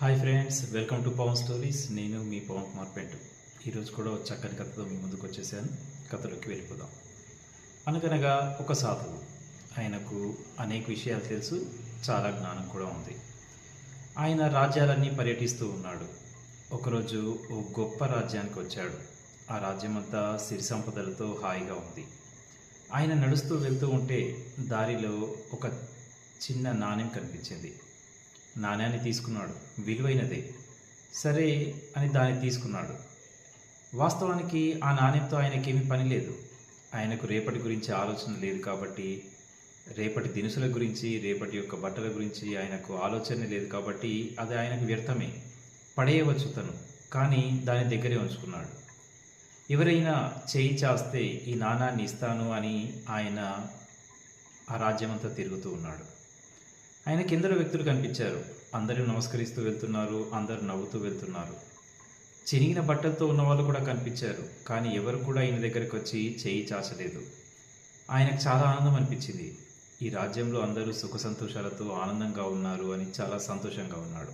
Hi friends welcome to Pavan stories. నేను మీ పవన్ కుమార్ పెంటు. ఈరోజు కూడా చక్కని కథతో మీ ముందుకు వచ్చేసాను. కథలోకి వెళ్ళిపోదాం. అనగనగా ఒక సాధువు. ఆయనకు అనేక విషయాలు తెలుసు చాలా జ్ఞానం కూడా ఉంది. ఆయన రాజ్యాలన్నీ పర్యటిస్తూ ఉన్నాడు. ఒకరోజు ఓ గొప్ప రాజ్యానికి వచ్చాడు. ఆ రాజ్యం అంతా సిరి సంపదలతో హాయిగా ఉంది. ఆయన నడుస్తూ వెళ్తూ ఉంటే దారిలో ఒక చిన్న నాణ్యం కనిపించింది. నాణ్యాన్ని తీసుకున్నాడు. విలువైనదే. సరే అని దాన్ని తీసుకున్నాడు. వాస్తవానికి ఆ నాణ్యంతో ఆయనకేమీ పని లేదు. ఆయనకు రేపటి గురించి ఆలోచన లేదు కాబట్టి రేపటి దినుసుల గురించి రేపటి యొక్క బట్టల గురించి ఆయనకు ఆలోచన లేదు కాబట్టి అది ఆయనకు వ్యర్థమే. పడేయవచ్చు తను కానీ దాని దగ్గరే ఉంచుకున్నాడు. ఎవరైనా చేయి చాస్తే ఈ నాణాన్ని ఇస్తాను అని ఆయన ఆ రాజ్యమంతా తిరుగుతూ ఉన్నాడు. ఆయన కిందలో వ్యక్తులు కనిపించారు. అందరూ నమస్కరిస్తూ వెళ్తున్నారు అందరూ నవ్వుతూ వెళ్తున్నారు. చినిగిన బట్టలతో ఉన్న వాళ్ళు కూడా కనిపించారు కానీ ఎవరు కూడా ఈయన దగ్గరికి వచ్చి చేయి చాచలేదు. ఆయనకు చాలా ఆనందం అనిపించింది. ఈ రాజ్యంలో అందరూ సుఖ సంతోషాలతో ఆనందంగా ఉన్నారు అని చాలా సంతోషంగా ఉన్నాడు.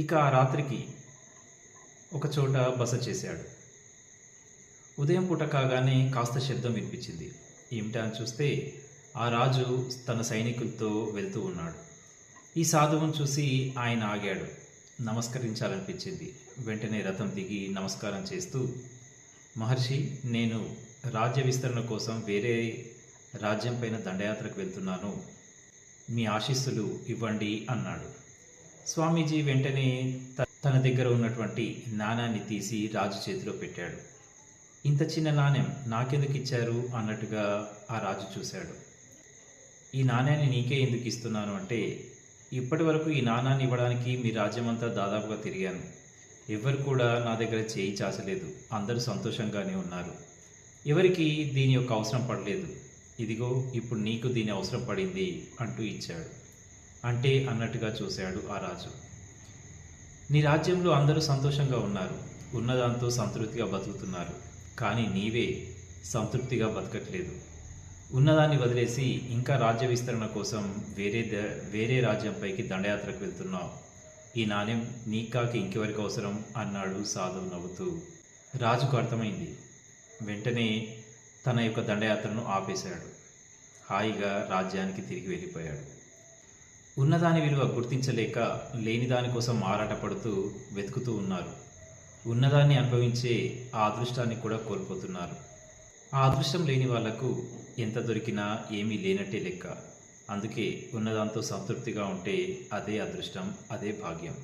ఇక ఆ రాత్రికి ఒక చోట బస చేశాడు. ఉదయం పూట కాగానే కాస్త శబ్దం వినిపించింది. ఏమిటా అని చూస్తే ఆ రాజు తన సైనికులతో వెళ్తూ ఉన్నాడు. ఈ సాధువును చూసి ఆయన ఆగాడు. నమస్కరించాలనిపించింది. వెంటనే రథం దిగి నమస్కారం చేస్తూ మహర్షి నేను రాజ్య విస్తరణ కోసం వేరే రాజ్యం పైన దండయాత్రకు వెళ్తున్నాను. మీ ఆశీస్సులు ఇవ్వండి అన్నాడు. స్వామీజీ వెంటనే తన దగ్గర ఉన్నటువంటి నాణాన్ని తీసి రాజు చేతిలో పెట్టాడు. ఇంత చిన్న నాణ్యం నాకెందుకు ఇచ్చారు? అన్నట్టుగా ఆ రాజు చూశాడు. ఈ నాణ్యాన్ని నీకే ఎందుకు ఇస్తున్నాను అంటే ఇప్పటి వరకు ఈ నాణాన్ని ఇవ్వడానికి మీ రాజ్యమంతా దాదాపుగా తిరిగాను. ఎవరు కూడా నా దగ్గర చేయి చాచలేదు. అందరూ సంతోషంగానే ఉన్నారు. ఎవరికి దీని యొక్క అవసరం పడలేదు. ఇదిగో ఇప్పుడు నీకు దీని అవసరం పడింది అంటూ ఇచ్చాడు. అంటే అన్నట్టుగా చూశాడు ఆ రాజు. నీ రాజ్యంలో అందరూ సంతోషంగా ఉన్నారు. ఉన్నదాంతో సంతృప్తిగా బతుకుతున్నారు. కానీ నీవే సంతృప్తిగా బతకట్లేదు. ఉన్నదాన్ని వదిలేసి ఇంకా రాజ్య విస్తరణ కోసం వేరే ద- వేరే రాజ్యంపైకి దండయాత్రకు వెళ్తున్నావు. ఈ నాణ్యం నీకాకి ఇంకెవరికి అవసరం? అన్నాడు సాధువు నవ్వుతూ. రాజుకు అర్థమైంది. వెంటనే తన యొక్క దండయాత్రను ఆపేశాడు. హాయిగా రాజ్యానికి తిరిగి వెళ్ళిపోయాడు. ఉన్నదాని విలువ గుర్తించలేక లేని దానికోసం ఆరాటపడుతూ వెతుకుతూ ఉన్నారు. ఉన్నదాన్ని అనుభవించే ఆ అదృష్టాన్ని కూడా కోల్పోతున్నారు. ఆ అదృష్టం లేని వాళ్ళకు ఎంత దొరికినా ఏమీ లేనట్టే లెక్క. అందుకే ఉన్నదాంతో సంతృప్తిగా ఉంటే అదే అదృష్టం అదే భాగ్యం.